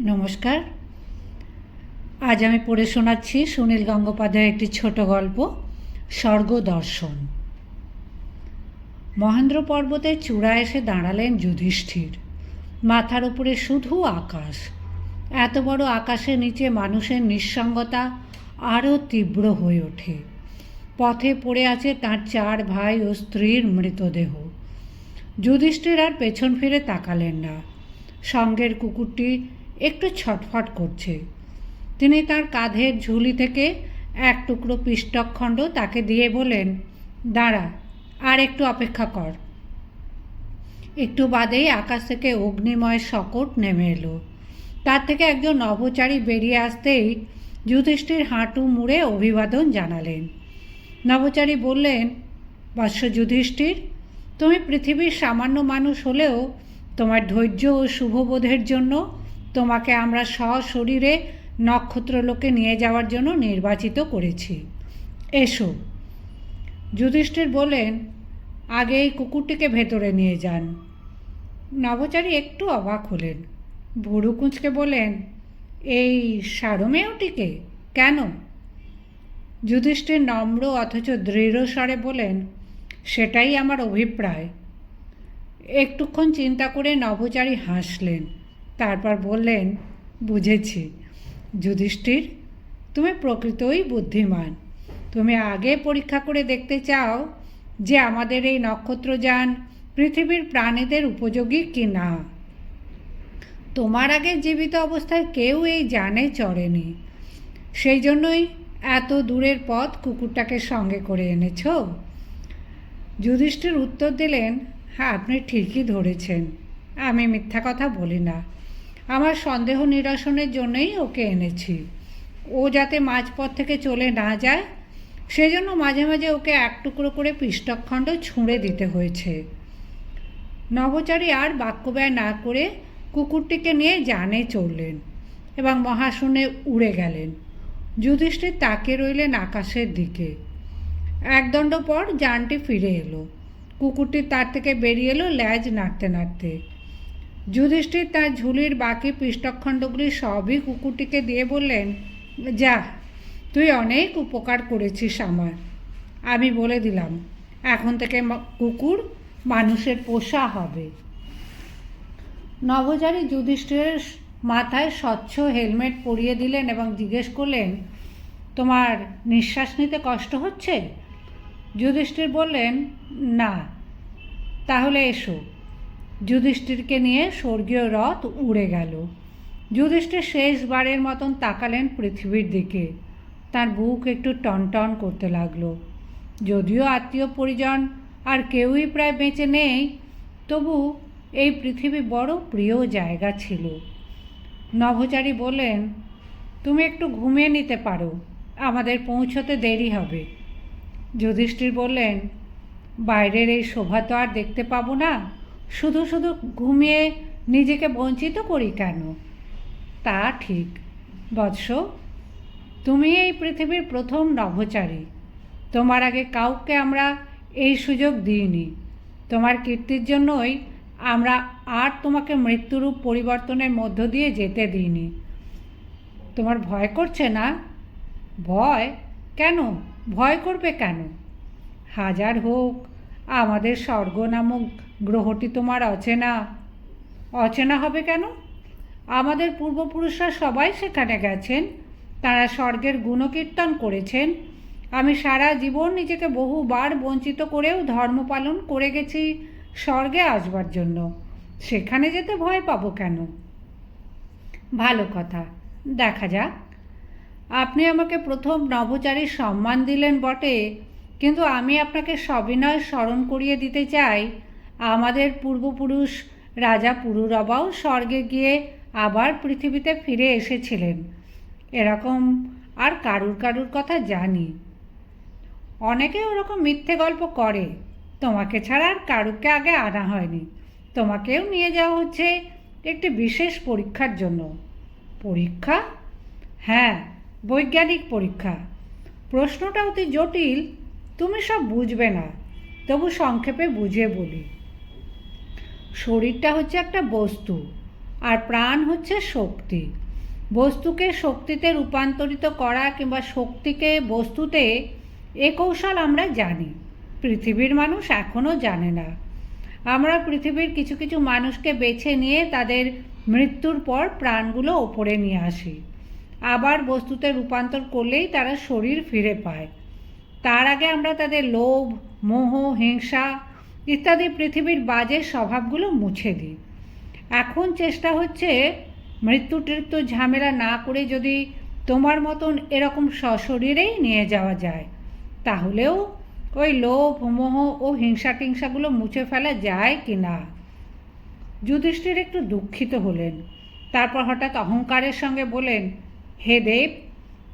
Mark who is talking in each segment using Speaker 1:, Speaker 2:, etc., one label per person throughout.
Speaker 1: নমস্কার। আজ আমি পড়ে শোনাচ্ছি সুনীল গঙ্গোপাধ্যায়ের একটি ছোট গল্প, স্বর্গ দর্শন। মহেন্দ্র পর্বতের চূড়ায় এসে দাঁড়ালেন যুধিষ্ঠির। মাথার উপরে শুধু আকাশ। এত বড় আকাশের নিচে মানুষের নিঃসঙ্গতা আরও তীব্র হয়ে ওঠে। পথে পড়ে আছে তার চার ভাই ও স্ত্রীর মৃতদেহ। যুধিষ্ঠির আর পেছন ফিরে তাকালেন না। সঙ্গের কুকুরটি একটু ছটফট করছে। তিনি তার কাঁধের ঝুলি থেকে এক টুকরো পিষ্টকখণ্ড তাকে দিয়ে বলেন দাঁড়া, আর একটু অপেক্ষা কর। একটু বাদেই আকাশ থেকে অগ্নিময় শকট নেমে এলো। তার থেকে একজন নভোচারী বেরিয়ে আসতেই যুধিষ্ঠির হাঁটু মুড়ে অভিবাদন জানালেন। নভোচারী বললেন, বৎস যুধিষ্ঠির, তুমি পৃথিবীর সামান্য মানুষ হলেও তোমার ধৈর্য ও শুভবোধের জন্য তোমাকে আমরা সশরীরে নক্ষত্রলোকে নিয়ে যাওয়ার জন্য নির্বাচিত করেছি। এসো। যুধিষ্ঠির বলেন আগে এই কুকুরটিকে ভেতরে নিয়ে যান। নভোচারী একটু অবাক হলেন। ভুরু কুঁচকে বলেন এই সারমেয়টিকে? কেন? যুধিষ্ঠির নম্র অথচ দৃঢ় স্বরে বলেন সেটাই আমার অভিপ্রায়। একটুক্ষণ চিন্তা করে নভোচারী হাসলেন। তারপর বললেন, বুঝেছি। যুধিষ্ঠির, তুমি প্রকৃতই বুদ্ধিমান। তুমি আগে পরীক্ষা করে দেখতে চাও যে আমাদের এই নক্ষত্রযান পৃথিবীর প্রাণীদের উপযোগী কি না তোমার আগে জীবিত অবস্থায় কেউ এই জানে চড়েনি। সেই জন্যই এত দূরের পথ কুকুরটাকে সঙ্গে করে এনেছ? যুধিষ্ঠির উত্তর দিলেন হ্যাঁ আপনি ঠিকই ধরেছেন। আমি মিথ্যা কথা বলি না। আমার সন্দেহ নিরসনের জন্যই ওকে এনেছি। ও যাতে মাঝপথ থেকে চলে না যায়, সেজন্য মাঝে মাঝে ওকে এক টুকরো করে পিষ্টকখণ্ড ছুঁড়ে দিতে হয়েছে। নবচারী আর বাক্য ব্যয় না করে কুকুরটিকে নিয়ে জানে চললেন এবং মহাশূন্যে উড়ে গেলেন। যুধিষ্ঠির তাকে রইলেন আকাশের দিকে। একদণ্ড পর যানটি ফিরে এলো। কুকুরটি তার থেকে বেরিয়ে এলো ল্যাজ নাড়তে নাড়তে। যুধিষ্ঠির তার ঝুলির বাকি পৃষ্ঠখণ্ডগুলি সবই কুকুরটিকে দিয়ে বললেন, যা, তুই অনেক উপকার করেছিস আমার। আমি বলে দিলাম, এখন থেকে কুকুর মানুষের পোষা হবে। নবচারী যুধিষ্ঠিরের মাথায় স্বচ্ছ হেলমেট পরিয়ে দিলেন এবং জিজ্ঞেস করলেন, তোমার নিঃশ্বাস নিতে কষ্ট হচ্ছে? যুধিষ্ঠির বললেন, না। তাহলে এসো। যুধিষ্ঠিরকে নিয়ে স্বর্গীয় রথ উড়ে গেল। যুধিষ্ঠির শেষবারের মতন তাকালেন পৃথিবীর দিকে। তার বুক একটু টনটন করতে লাগল। যদিও আত্মীয় পরিজন আর কেউই প্রায় বেঁচে নেই, তবু এই পৃথিবী বড় প্রিয় জায়গা ছিল। নভোচারী বললেন, তুমি একটু ঘুমিয়ে নিতে পারো, আমাদের পৌঁছতে দেরি হবে। যুধিষ্ঠির বললেন, বাইরের এই শোভা তো আর দেখতে পাবো না। শুধু শুধু ঘুমিয়ে নিজেকে বঞ্চিত করি কেন? তা ঠিক। বৎস, তুমি এই পৃথিবীর প্রথম নভোচারী। তোমার আগে কাউকে আমরা এই সুযোগ দিইনি। তোমার কীর্তির জন্যই আমরা আর তোমাকে মৃত্যুরূপ পরিবর্তনের মধ্য দিয়ে যেতে দিইনি। তোমার ভয় করছে না? ভয়? কেন? ভয় করবে কেন? হাজার হোক আমাদের স্বর্গ নামক গ্রহটি তোমার অচেনা। অচেনা হবে কেন? আমাদের পূর্বপুরুষরা সবাই সেখানে গেছেন। তারা স্বর্গের গুণকীর্তন করেছেন। আমি সারা জীবন নিজেকে বহুবার বঞ্চিত করেও ধর্ম পালন করে গেছি স্বর্গে আসবার জন্য। সেখানে যেতে ভয় পাবো কেন? ভালো কথা। দেখা যাক। আপনি আমাকে প্রথম নভোচারীর সম্মান দিলেন বটে, কিন্তু আমি আপনাকে সবিনয় স্মরণ করিয়ে দিতে চাই। আমাদের পূর্বপুরুষ রাজা পুরুরবাও স্বর্গে গিয়ে আবার পৃথিবীতে ফিরে এসেছিলেন। এরকম আর কারুর কারুর কথা জানি। অনেকে ওরকম মিথ্যে গল্প করে। তোমাকে ছাড়া আর কারুকে আগে আনা হয়নি। তোমাকেও নিয়ে যাওয়া হচ্ছে একটি বিশেষ পরীক্ষার জন্য। পরীক্ষা? হ্যাঁ বৈজ্ঞানিক পরীক্ষা। প্রশ্নটা অতি জটিল, তুমি সব বুঝবে না। তবু সংক্ষেপে বুঝিয়ে বলি। শরীরটা হচ্ছে একটা বস্তু আর প্রাণ হচ্ছে শক্তি। বস্তুকে শক্তিতে রূপান্তরিত করা কিংবা শক্তিকে বস্তুতে এ কৌশল আমরা জানি। পৃথিবীর মানুষ এখনও জানে না। আমরা পৃথিবীর কিছু কিছু মানুষকে বেছে নিয়ে তাদের মৃত্যুর পর প্রাণগুলো ওপরে নিয়ে আসি। আবার বস্তুতে রূপান্তর করলেই তারা শরীর ফিরে পায়। তার আগে আমরা তাদের লোভ, মোহ, হিংসা ইত্যাদি পৃথিবীর বাজে স্বভাবগুলো মুছে দিই। এখন চেষ্টা হচ্ছে মৃত্যু টৃত্যু ঝামেলা না করে যদি তোমার মতন এরকম সশরীরেই নিয়ে যাওয়া যায়, তাহলেও ওই লোভ, মোহ ও হিংসা টিংসাগুলো মুছে ফেলা যায় কি না? যুধিষ্ঠির একটু দুঃখিত হলেন। তারপর হঠাৎ অহংকারের সঙ্গে বলেন, হে দেব,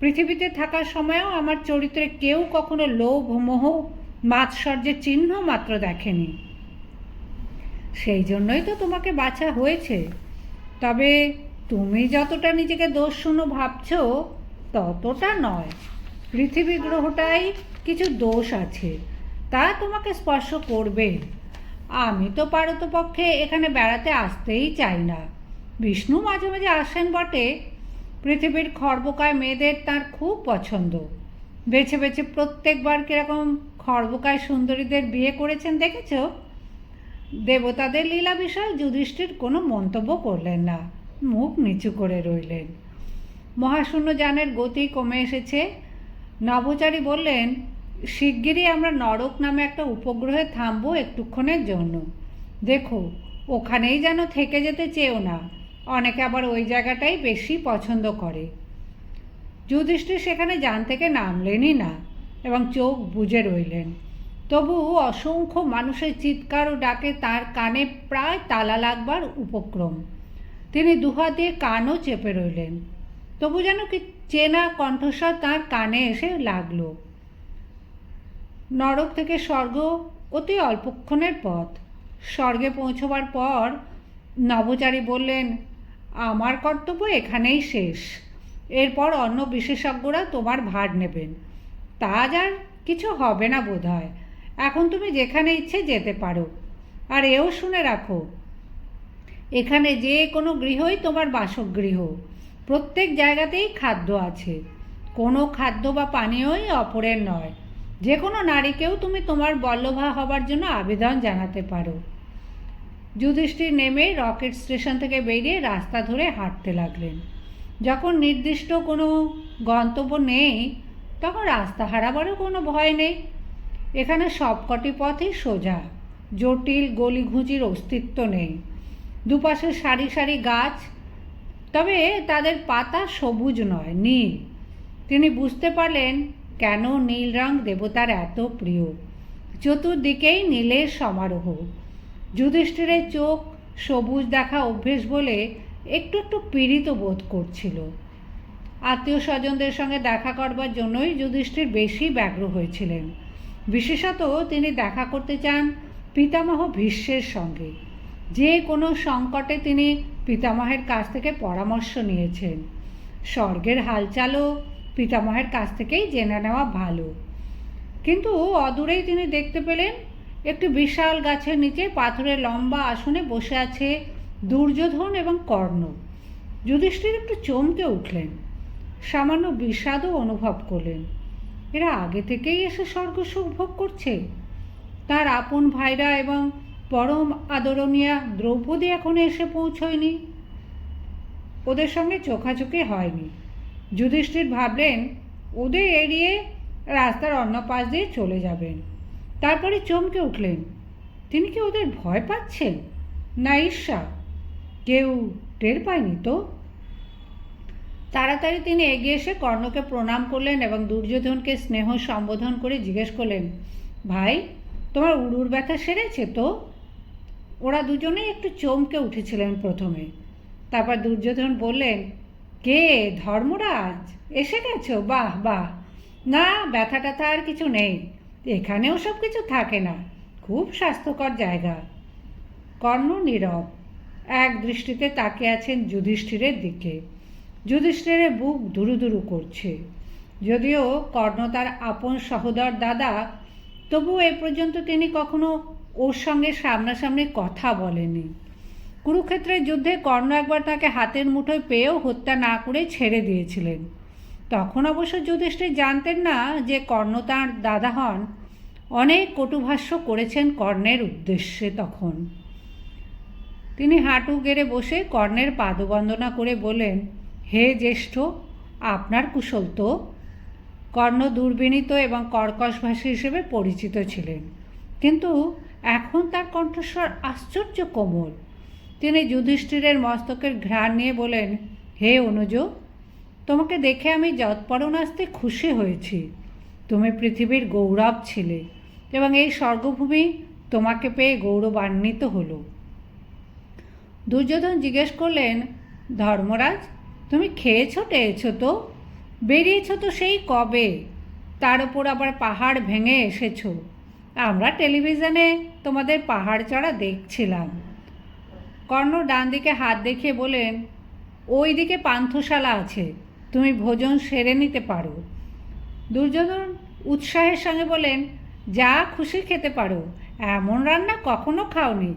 Speaker 1: পৃথিবীতে থাকার সময়ও আমার চরিত্রে কেউ কখনো লোভ, মোহ মাৎসর্যের চিহ্ন মাত্র দেখেনি। সেই জন্যই তো তোমাকে বাছা হয়েছে। তবে তুমি যতটা নিজেকে দোষ শুনো ভাবছ, ততটা নয়। পৃথিবী গ্রহটাই কিছু দোষ আছে, তা তোমাকে স্পর্শ করবে। আমি তো পারতপক্ষে এখানে বেড়াতে আসতেই চাই না। বিষ্ণু মাঝে মাঝে আসেন বটে। পৃথিবীর খর্বকায় মেয়েদের তার খুব পছন্দ। বেছে বেছে প্রত্যেকবার কীরকম খর্বকায় সুন্দরীদের বিয়ে করেছেন, দেখেছ? দেবতাদের লীলা বিষয়ে যুধিষ্ঠির কোনো মন্তব্য করলেন না। মুখ নিচু করে রইলেন। মহাশূন্য যানের গতি কমে এসেছে। নভোচারী বললেন, শিগগিরই আমরা নরক নামে একটা উপগ্রহে থামবো একটুক্ষণের জন্য। দেখো, ওখানেই যেন থেকে যেতে চেয়েও না। অনেকে আবার ওই জায়গাটাই বেশি পছন্দ করে। যুধিষ্ঠির সেখানে যান থেকে নামলেনই না। এবং চোখ বুজে রইলেন। তবু অসংখ্য মানুষের চিৎকার ও ডাকে তার কানে প্রায় তালা লাগবার উপক্রম। তিনি দুহাত দিয়ে কানও চেপে রইলেন। তবু যেন কি চেনা কণ্ঠস্বর তার কানে এসে লাগল। নরক থেকে স্বর্গ অতি অল্পক্ষণের পথ। স্বর্গে পৌঁছবার পর নবচারী বললেন, আমার কর্তব্য এখানেই শেষ। এরপর অন্য বিশেষজ্ঞরা তোমার ভার নেবেন। তা যার কিছু হবে না বোধ হয় এখন তুমি যেখানে ইচ্ছে যেতে পারো। আর এও শুনে রাখো, এখানে যে কোনো গৃহই তোমার বাসগৃহ। প্রত্যেক জায়গাতেই খাদ্য আছে। কোনো খাদ্য বা পানীয়ই অপরের নয়। যে কোনো নারীকেও তুমি তোমার বল্লভা হবার জন্য আবেদন জানাতে পারো। যুধিষ্ঠির নেমে রকেট স্টেশন থেকে বেরিয়ে রাস্তা ধরে হাঁটতে লাগলেন। যখন নির্দিষ্ট কোনো গন্তব্য নেই তখন রাস্তা হারাবারও কোনো ভয় নেই। এখানে সবকটি পথই সোজা। জটিল গলিঘুঁচির অস্তিত্ব নেই। দুপাশে সারি সারি গাছ। তবে তাদের পাতা সবুজ নয়, নীল। তিনি বুঝতে পারলেন কেন নীল রং দেবতার এত প্রিয়। চতুর্দিকেই নীলের সমারোহ। যুধিষ্ঠিরের চোখ সবুজ দেখা অভ্যেস বলে একটু একটু পীড়িত বোধ করছিল। আত্মীয় স্বজনদের সঙ্গে দেখা করবার জন্যই যুধিষ্ঠির বেশি ব্যগ্র হয়েছিলেন। বিশেষত তিনি দেখা করতে চান পিতামহ ভীষ্মের সঙ্গে। যে কোনো সংকটে তিনি পিতামহের কাছ থেকে পরামর্শ নিয়েছেন। স্বর্গের হালচালও পিতামহের কাছ থেকেই জেনে নেওয়া ভালো। কিন্তু অদূরেই তিনি দেখতে পেলেন, একটি বিশাল গাছের নিচে পাথরের লম্বা আসনে বসে আছে দুর্যোধন এবং কর্ণ। যুধিষ্ঠির একটু চমকে উঠলেন। সামান্য বিষাদও অনুভব করলেন। এরা আগে থেকেই এসে স্বর্গ সুখ ভোগ করছে। তার আপন ভাইরা এবং পরম আদরণীয়া দ্রৌপদী এখনও এসে পৌঁছয়নি। ওদের সঙ্গে চোখাচোখি হয়নি। যুধিষ্ঠির ভাবলেন, ওদের এড়িয়ে রাস্তার অন্য পাশ দিয়ে চলে যাবেন। তারপরে চমকে উঠলেন, তিনি কি ওদের ভয় পাচ্ছেন? না ঈর্ষা কেউ টের পায়নি তো? তাড়াতাড়ি তিনি এগিয়ে এসে কর্ণকে প্রণাম করলেন এবং দুর্যোধনকে স্নেহ সম্বোধন করে জিজ্ঞেস করলেন, ভাই, তোমার উড়ুর ব্যথা সেরেছে তো? ওরা দুজনেই একটু চমকে উঠেছিলেন প্রথমে। তারপর দুর্যোধন বললেন, কে? ধর্মরাজ? এসে গেছো? বাহ বাহ। না ব্যথা ট্যাথা আর কিছু নেই। এখানেও সব কিছু থাকে না। খুব স্বাস্থ্যকর জায়গা। কর্ণ নীরব। এক দৃষ্টিতে তাকিয়ে আছেন যুধিষ্ঠিরের দিকে। যুধিষ্ঠিরের বুক দুরু দুরু করছে। যদিও কর্ণ তার আপন সহোদর দাদা তবু এ পর্যন্ত তিনি কখনো ওর সঙ্গে সামনাসামনি কথা বলেনি কুরুক্ষেত্রের যুদ্ধে কর্ণ একবার তাকে হাতের মুঠোয় পেয়েও হত্যা না করে ছেড়ে দিয়েছিলেন। তখন অবশ্য যুধিষ্ঠির জানতেন না যে কর্ণ তাঁর দাদা হন। অনেক কটুভাষ্য করেছেন কর্ণের উদ্দেশ্যে তখন। তিনি হাঁটু গেড়ে বসে কর্ণের পাদবন্দনা করে বলেন হে জ্যেষ্ঠ, আপনার কুশল তো কর্ণ দুর্বিনীত এবং কর্কশভাষী হিসেবে পরিচিত ছিলেন। কিন্তু এখন তার কণ্ঠস্বর আশ্চর্য কোমল। তিনি যুধিষ্ঠিরের মস্তকের ঘ্রাণ নিয়ে বলেন, হে অনুজ, তোমাকে দেখে আমি যৎপরণ আসতে খুশি হয়েছি। তুমি পৃথিবীর গৌরব ছিলে এবং এই স্বর্গভূমি তোমাকে পেয়ে গৌরবান্বিত হলো। দুর্যোধন জিজ্ঞেস করলেন, ধর্মরাজ তুমি খেয়েছো, টেয়েছো তো? বেরিয়েছো তো সেই কবে? তার উপর আবার পাহাড় ভেঙে এসেছ। আমরা টেলিভিশনে তোমাদের পাহাড় চড়া দেখছিলাম। কর্ণ ডান দিকে হাত দেখিয়ে বলেন ওই দিকে পান্থশালা আছে, তুমি ভোজন সেরে নিতে পারো। দুর্যোধন উৎসাহের সঙ্গে বলেন যা খুশি খেতে পারো, এমন রান্না কখনো খাওনি,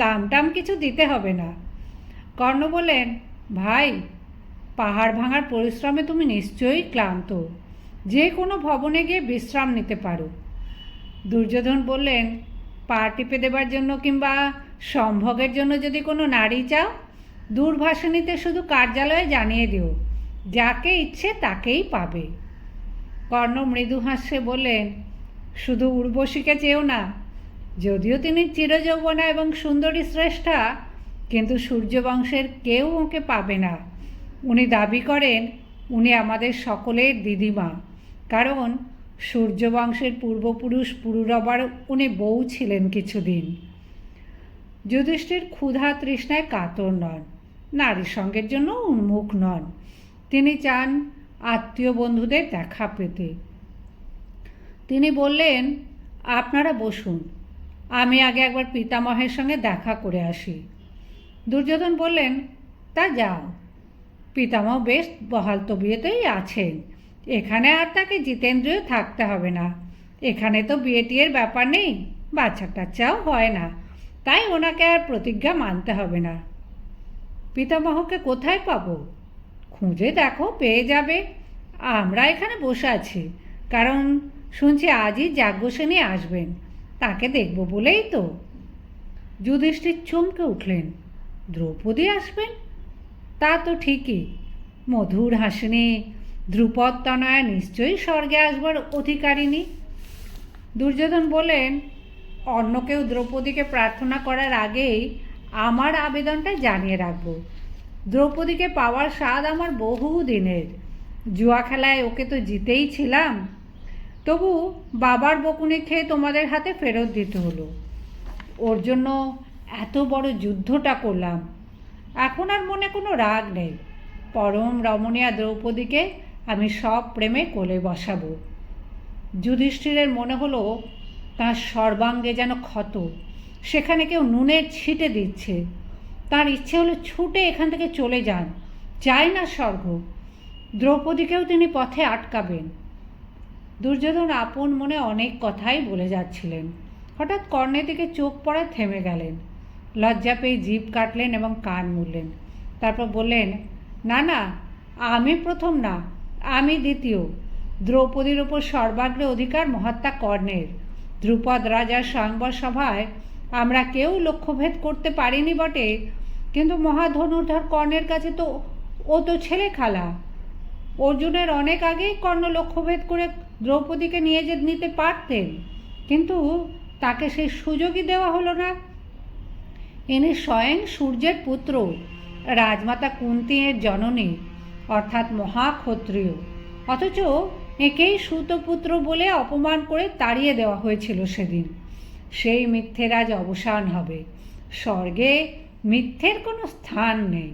Speaker 1: দাম টাম কিছু দিতে হবে না। কর্ণ বলেন ভাই পাহাড় ভাঙার পরিশ্রমে তুমি নিশ্চয়ই ক্লান্ত। যে কোনো ভবনে গিয়ে বিশ্রাম নিতে পারো। দুর্যোধন বললেন, পা টিপে দেবার জন্য কিংবা সম্ভোগের জন্য যদি কোনো নারী চাও, দূরভাষিনীতে শুধু কার্যালয়ে জানিয়ে দিও। যাকে ইচ্ছে তাকেই পাবে। কর্ণ মৃদু হাস্যে বললেন, শুধু উর্বশীকে চেয়েও না। যদিও তিনি চিরযৌবনা এবং সুন্দরী শ্রেষ্ঠা, কিন্তু সূর্যবংশের কেউ ওকে পাবে না। উনি দাবি করেন, উনি আমাদের সকলের দিদিমা। কারণ সূর্যবংশের পূর্বপুরুষ পুরুরবার উনি বউ ছিলেন কিছুদিন। যুধিষ্ঠির ক্ষুধা তৃষ্ণায় কাতর নন নারী সঙ্গের জন্য উন্মুখ নন। তিনি চান আত্মীয় বন্ধুদের দেখা পেতে। তিনি বললেন, আপনারা বসুন, আমি আগে একবার পিতামহের সঙ্গে দেখা করে আসি। দুর্যোধন বললেন, তা যাও। পিতামহ বেশ বহাল তবিয়তেই আছেন। এখানে আর তাকে জিতেন্দ্রীয় থাকতে হবে না। এখানে তো বিয়ে টিয়ের ব্যাপার নেই বাচ্চা টাচ্চাও হয় না। তাই ওনাকে আর প্রতিজ্ঞা মানতে হবে না। পিতামহকে কোথায় পাবো? খুঁজে দেখো, পেয়ে যাবে। আমরা এখানে বসে আছি। কারণ শুনছি আজই যাজ্ঞসেনী আসবেন। তাকে দেখব বলেই তো। যুধিষ্ঠির চমকে উঠলেন। দ্রৌপদী আসবেন? তা তো ঠিকই। মধুর হাসিনী ধ্রুপদ তনয়া নিশ্চয়ই স্বর্গে আসবার অধিকারিণী। দুর্যোধন বলেন অন্য কেউ দ্রৌপদীকে প্রার্থনা করার আগেই আমার আবেদনটা জানিয়ে রাখব। দ্রৌপদীকে পাওয়ার স্বাদ আমার বহু দিনের জুয়া খেলায় ওকে তো জিতেই ছিলাম। তবু বাবার বকুনি খেয়ে তোমাদের হাতে ফেরত দিতে হলো। ওর জন্য এত বড় যুদ্ধটা করলাম। এখন আর মনে কোনো রাগ নেই। পরম রমণীয়া দ্রৌপদীকে আমি সব প্রেমে কোলে বসাবো। যুধিষ্ঠিরের মনে হলো তার সর্বাঙ্গে যেন ক্ষত। সেখানে কেউ নুনের ছিটে দিচ্ছে। তার ইচ্ছে হলো ছুটে এখান থেকে চলে যান। চাই না স্বর্গ। দ্রৌপদীকেও তিনি পথে আটকাবেন। দুর্যোধন আপন মনে অনেক কথাই বলে যাচ্ছিলেন। হঠাৎ কর্ণের দিকে চোখ পড়ায় থেমে গেলেন। লজ্জা পেয়ে জিভ কাটলেন এবং কান মুড়লেন। তারপর বললেন, না না, আমি প্রথম না, আমি দ্বিতীয়। দ্রৌপদীর ওপর সর্বাগ্রে অধিকার মহাত্মা কর্ণের। ধ্রুপদ রাজার স্বয়ংবর সভায় আমরা কেউ লক্ষ্যভেদ করতে পারিনি বটে, কিন্তু মহাধনুর্ধর কর্ণের কাছে তো ও তো ছেলে খালা। অর্জুনের অনেক আগেই কর্ণ লক্ষ্যভেদ করে দ্রৌপদীকে নিয়ে যে নিতে পারতেন, কিন্তু তাকে সেই সুযোগই দেওয়া হলো না। ইনি স্বয়ং সূর্যের পুত্র, রাজমাতা কুন্তির জননী, অর্থাৎ মহাক্ষত্রিয়। অথচ একেই সুতপুত্র বলে অপমান করে তাড়িয়ে দেওয়া হয়েছিল সেদিন। সেই মিথ্যের আজ অবসান হবে। স্বর্গে মিথ্যের কোনো স্থান নেই।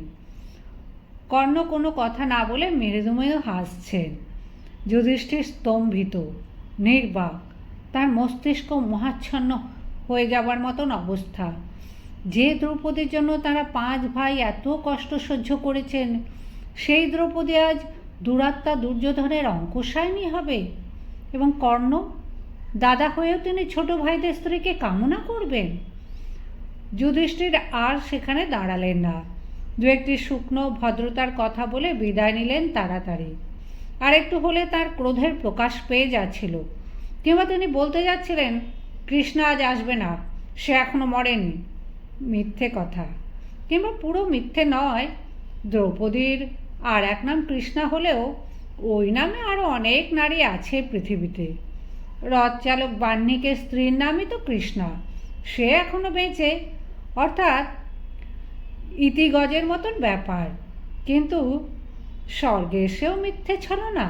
Speaker 1: কর্ণ কোনো কথা না বলে মৃদুময় হাসছেন। যুধিষ্ঠির স্তম্ভিত, নির্বাক। তার মস্তিষ্ক মহাচ্ছন্ন হয়ে যাবার মতন অবস্থা। যে দ্রৌপদীর জন্য তারা পাঁচ ভাই এত কষ্ট সহ্য করেছেন, সেই দ্রৌপদী আজ দুরাত্মা দুর্যোধনের অঙ্কুশায়নী হবে এবং কর্ণ দাদা হয়েও তিনি ছোট ভাইদের স্ত্রীকে কামনা করবেন। যুধিষ্ঠির আর সেখানে দাঁড়ালেন না। দু একটি শুকনো ভদ্রতার কথা বলে বিদায় নিলেন তাড়াতাড়ি। আর একটু হলে তার ক্রোধের প্রকাশ পেয়ে যাচ্ছিল। কিংবা তিনি বলতে যাচ্ছিলেন, কৃষ্ণ আজ আসবে না, সে এখনও মরেনি। মিথ্যে কথা কিংবা পুরো মিথ্যে নয়। দ্রৌপদীর আর এক নাম কৃষ্ণা হলেও ওই নামে আরও অনেক নারী আছে পৃথিবীতে। রথচালক বাহ্নিকের স্ত্রীর নামই তো কৃষ্ণা। সে এখনও বেঁচে। অর্থাৎ ইতিগজের মতন ব্যাপার। কিন্তু স্বর্গে এসেও মিথ্যে ছিল না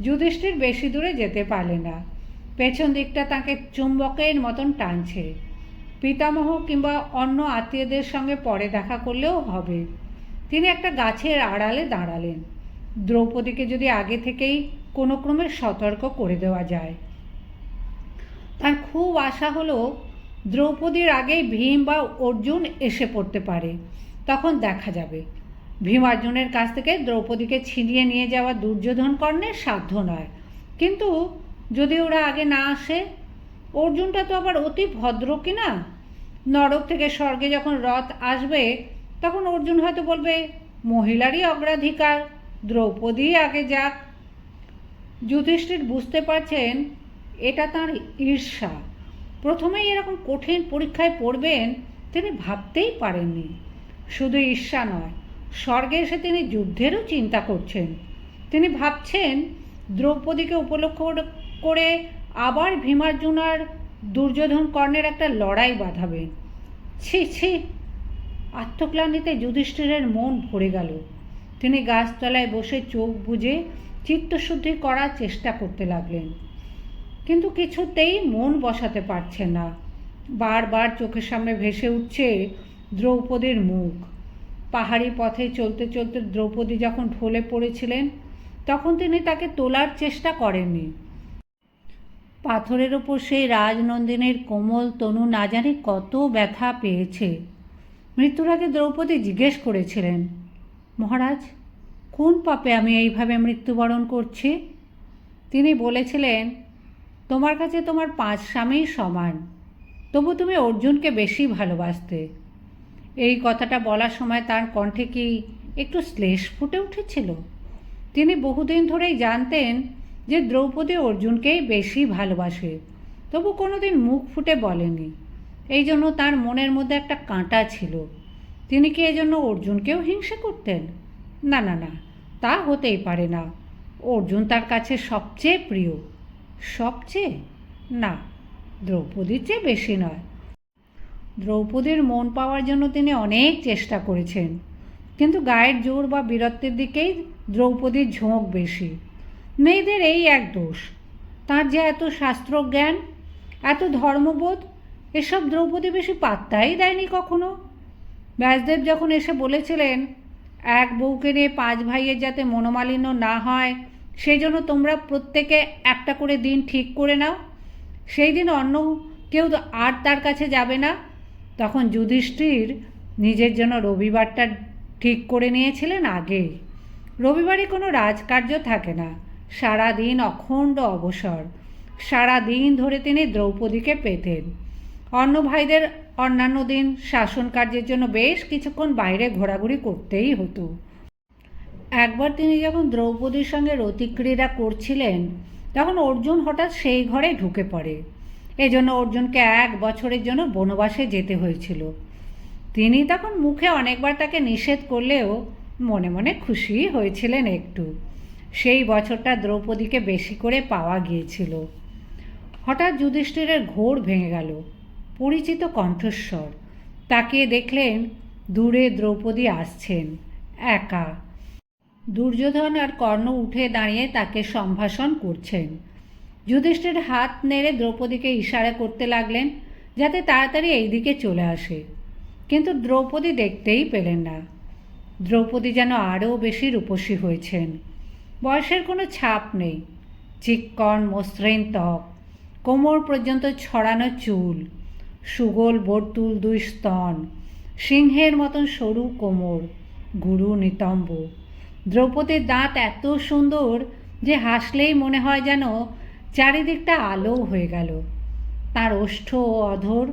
Speaker 1: যুধিষ্ঠির বেশি দূরে যেতে পারে না। পেছন দিকটা তাকে চুম্বকের মতন টানছে। পিতামহ কিংবা অন্য আত্মীয়দের সঙ্গে পরে দেখা করলেও হবে। তিনি একটা গাছের আড়ালে দাঁড়ালেন। দ্রৌপদীকে যদি আগে থেকেই কোনো ক্রমে সতর্ক করে দেওয়া যায়। তার খুব আশা হলো দ্রৌপদীর আগেই ভীম বা অর্জুন এসে পড়তে পারে। তখন দেখা যাবে। ভীম অর্জুনের কাছ থেকে দ্রৌপদীকে ছিনিয়ে নিয়ে যাওয়া দুর্যোধন কর্ণের সাধ্য নয়। কিন্তু যদি ওরা আগে না আসে অর্জুনটা তো আবার অতি ভদ্র কিনা নরক থেকে স্বর্গে যখন রথ আসবে, তখন অর্জুন হয়তো বলবে, মহিলারই অগ্রাধিকার, দ্রৌপদী আগে যাক। যুধিষ্ঠির বুঝতে পারছেন, এটা তার ঈর্ষা। প্রথমেই এরকম কঠিন পরীক্ষায় পড়বেন, তিনি ভাবতেই পারেননি। শুধু ঈর্ষা নয়, স্বর্গে এসে তিনি যুদ্ধেরও চিন্তা করছেন। তিনি ভাবছেন, দ্রৌপদীকে উপলক্ষ করে আবার ভীমার্জুনার দুর্যোধন কর্ণের একটা লড়াই বাঁধাবেন ছি ছি। আত্মক্লান্তিতে যুধিষ্ঠিরের মন ভরে গেল। তিনি গাছতলায় বসে চোখ বুজে চিত্তশুদ্ধি করার চেষ্টা করতে লাগলেন। কিন্তু কিছুতেই মন বসাতে পারছে না। বারবার চোখের সামনে ভেসে উঠছে দ্রৌপদীর মুখ। পাহাড়ি পথে চলতে চলতে দ্রৌপদী যখন ঢলে পড়েছিলেন, তখন তিনি তাকে তোলার চেষ্টা করেননি। পাথরের ওপর সেই রাজনন্দিনীর কোমল তনু না জানি কত ব্যথা পেয়েছে। মৃত্যুর আগে দ্রৌপদী জিজ্ঞেস করেছিলেন, মহারাজ, কোন পাপে আমি এইভাবে মৃত্যুবরণ করছি? তিনি বলেছিলেন, তোমার কাছে তোমার পাঁচ স্বামীই সমান, তবু তুমি অর্জুনকে বেশি ভালোবাসতে। এই কথাটা বলার সময় তার কণ্ঠে কি একটু শ্লেষ ফুটে উঠেছিল? তিনি বহুদিন ধরেই জানতেন যে দ্রৌপদী অর্জুনকেই বেশি ভালোবাসে। তবু কোনোদিন মুখ ফুটে বলেনি। এই জন্য তার মনের মধ্যে একটা কাঁটা ছিল। তিনি কি এজন্য অর্জুনকেও হিংসে করতেন? না না না, তা হতেই পারে না। অর্জুন তার কাছে সবচেয়ে প্রিয়। সবচেয়ে? না, দ্রৌপদীর চেয়ে বেশি নয়। দ্রৌপদীর মন পাওয়ার জন্য তিনি অনেক চেষ্টা করেছেন। কিন্তু গায়ের জোর বা বীরত্বের দিকেই দ্রৌপদীর ঝোঁক বেশি। মেয়েদের এই এক দোষ। তার যে এত শাস্ত্রজ্ঞান, এত ধর্মবোধ, এসব দ্রৌপদী বেশি পাত্তাই দেয়নি কখনো? ব্যাসদেব যখন এসে বলেছিলেন, এক বউকে নিয়ে পাঁচ ভাইয়ের যাতে মনোমালিন্য না হয়, সেই জন্য তোমরা প্রত্যেকে একটা করে দিন ঠিক করে নাও। সেই দিন অন্য কেউ আর তার কাছে যাবে না। তখন যুধিষ্ঠির নিজের জন্য রবিবারটা ঠিক করে নিয়েছিলেন আগেই রবিবারে কোনো রাজকার্য থাকে না। সারা দিন অখণ্ড অবসর সারা দিন ধরে তিনি দ্রৌপদীকে পেতেন। অন্য ভাইদের অন্যান্য দিন শাসন কার্যের জন্য বেশ কিছুক্ষণ বাইরে ঘোরাঘুরি করতেই হতো। একবার তিনি যখন দ্রৌপদীর সঙ্গে রতিক্রীড়া করছিলেন, তখন অর্জুন হঠাৎ সেই ঘরে ঢুকে পড়ে। এজন্য অর্জুনকে এক বছরের জন্য বনবাসে যেতে হয়েছিল। তিনি তখন মুখে অনেকবার তাকে নিষেধ করলেও মনে মনে খুশি হয়েছিলেন একটু। সেই বছরটা দ্রৌপদীকে বেশি করে পাওয়া গিয়েছিল। হঠাৎ যুধিষ্ঠিরের ঘোর ভেঙে গেল। পরিচিত কণ্ঠস্বর। তাকিয়ে দেখলেন, দূরে দ্রৌপদী আসছেন, একা। দুর্যোধন আর কর্ণ উঠে দাঁড়িয়ে তাকে সম্ভাষণ করছেন। যুধিষ্ঠির হাত নেড়ে দ্রৌপদীকে ইশারা করতে লাগলেন, যাতে তাড়াতাড়ি এই দিকে চলে আসে। কিন্তু দ্রৌপদী দেখতেই পেলেন না। দ্রৌপদী যেন আরও বেশি রূপসী হয়েছেন। বয়সের কোনো ছাপ নেই। চিক্কন মসৃণ ত্বক, কোমর পর্যন্ত ছড়ানো চুল, সুগোল বর্তুল দুই স্তন, সিংহের মতন সরু কোমর, গুরু নিতম্ব। দ্রৌপদীর দাঁত এত সুন্দর যে হাসলেই মনে হয় যেন চারিদিকটা আলো হয়ে গেল। তার ওষ্ঠ ও অধর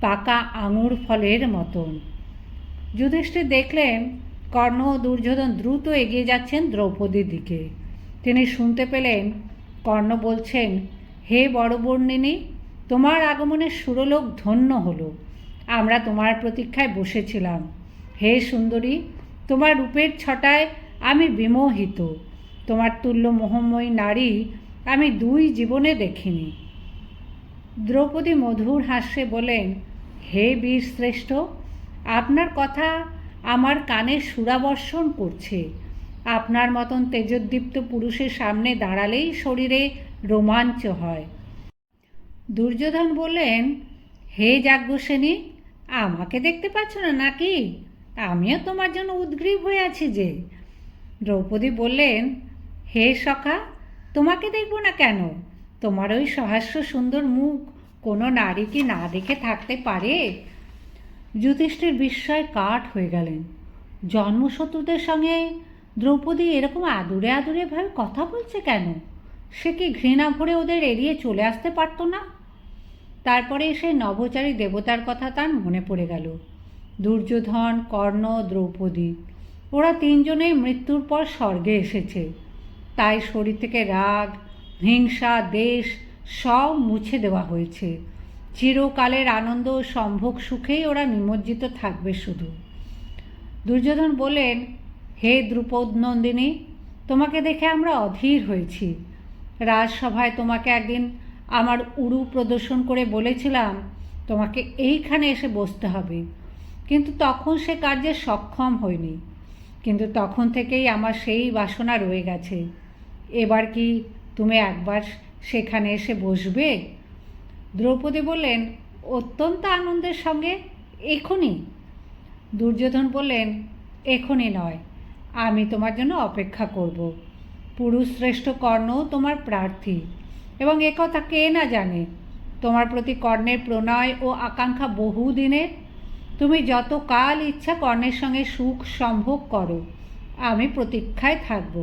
Speaker 1: পাকা আঙুর ফলের মতন। যুধিষ্ঠির দেখলেন কর্ণ ও দুর্যোধন দ্রুত এগিয়ে যাচ্ছেন দ্রৌপদীর দিকে। তিনি শুনতে পেলেন, কর্ণ বলছেন, হে বড় বর্ণিনী, তোমার আগমনের সুরলোক ধন্য হলো। আমরা তোমার প্রতীক্ষায় বসেছিলাম। হে সুন্দরী, তোমার রূপের ছটায় আমি বিমোহিত। তোমার তুল্য মোহময়ী নারী আমি দুই জীবনে দেখিনি। দ্রৌপদী মধুর হাস্যে বলেন, হে বীর শ্রেষ্ঠ আপনার কথা আমার কানে সুরাবর্ষণ করছে। আপনার মতন তেজোদ্দীপ্ত পুরুষের সামনে দাঁড়ালেই শরীরে রোমাঞ্চ হয়। দুর্যোধন বললেন, হে যাজ্ঞসেনী, আমাকে দেখতে পাচ্ছ না নাকি? আমিও তোমার জন্য উদ্গ্রীব হয়ে আছি যে। দ্রৌপদী বললেন, হে সখা, তোমাকে দেখব না কেন? তোমার ওই সহাস্য সুন্দর মুখ কোনো নারী কি না দেখে থাকতে পারে? যুধিষ্ঠির বিস্ময় কাঠ হয়ে গেলেন। জন্মশত্রুদের সঙ্গে দ্রৌপদী এরকম আদুরে আদুরে ভাবে কথা বলছে কেন? সে কি ঘৃণা ভরে ওদের এড়িয়ে চলে আসতে পারতো না? তারপরে সে নভোচারী দেবতার কথা তার মনে পড়ে গেল। দুর্যোধন, কর্ণ, দ্রৌপদী, ওরা তিনজনেই মৃত্যুর পর স্বর্গে এসেছে। তাই শরীর থেকে রাগ, হিংসা, দেশ সব মুছে দেওয়া হয়েছে। চিরকালের আনন্দ ও সম্ভোগ সুখেই ওরা নিমজ্জিত থাকবে শুধু। দুর্যোধন বলেন হে দ্রুপদ নন্দিনী, তোমাকে দেখে আমরা অধীর হয়েছি। রাজসভায় তোমাকে একদিন আমার উড়ু প্রদর্শন করে বলেছিলাম, তোমাকে এইখানে এসে বসতে হবে। কিন্তু তখন সে কার্যে সক্ষম হয়নি। কিন্তু তখন থেকেই আমার সেই বাসনা রয়ে গেছে। এবার কি তুমি একবার সেখানে এসে বসবে? দ্রৌপদী বললেন, অত্যন্ত আনন্দের সঙ্গে এখনই। দুর্যোধন বললেন, এখনই নয়, আমি তোমার জন্য অপেক্ষা করব। পুরুষ শ্রেষ্ঠ কর্ণ তোমার প্রার্থী, এবং একথা কে না জানে? তোমার প্রতি কর্ণের প্রণয় ও আকাঙ্ক্ষা বহুদিনের। তুমি যত কাল ইচ্ছা কর্ণের সঙ্গে সুখ সম্ভোগ করো, আমি প্রতীক্ষায় থাকব।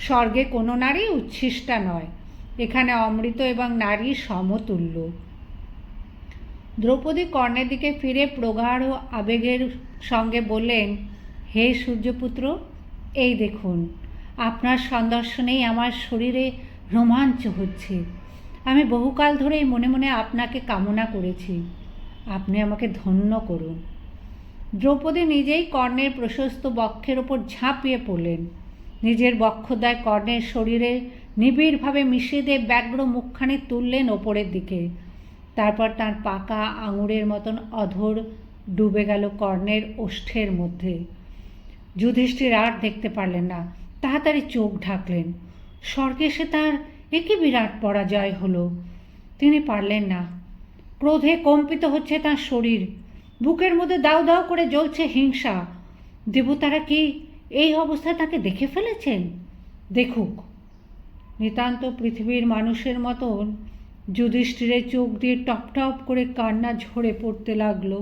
Speaker 1: স্বর্গে কোনো নারী উচ্ছিষ্টা নয় এখানে অমৃত এবং নারী সমতুল্য। দ্রৌপদী কর্ণের দিকে ফিরে প্রগাঢ় আবেগের সঙ্গে বললেন, হে সূর্যপুত্র, এই দেখুন, আপনার সন্দর্শনেই আমার শরীরে রোমাঞ্চ হচ্ছে। আমি বহুকাল ধরেই মনে মনে আপনাকে কামনা করেছি। আপনি আমাকে ধন্য করুন। দ্রৌপদী নিজেই কর্ণের প্রশস্ত বক্ষের ওপর ঝাঁপিয়ে পড়লেন। নিজের বক্ষদায় কর্ণের শরীরে নিবিড়ভাবে মিশিয়ে দিয়ে ব্যগ্র মুখখানি তুললেন ওপরের দিকে। তারপর তার পাকা আঙুরের মতন অধর ডুবে গেল কর্ণের ওষ্ঠের মধ্যে। যুধিষ্ঠির আর দেখতে পারলেন না। তাড়াতাড়ি চোখ ঢাকলেন। স্বর্গে সে তার একই বিরাট পরাজয় হলো। তিনি পারলেন না। ক্রোধে কম্পিত হচ্ছে তার শরীর। বুকের মধ্যে দাউ দাউ করে জ্বলছে হিংসা। দেবতারা কি এই অবস্থায় তাকে দেখে ফেলেছেন? দেখুক। নিতান্ত পৃথিবীর মানুষের মতন যুধিষ্ঠিরের চোখ দিয়ে টপটপ টপ করে কান্না ঝরে পড়তে লাগল।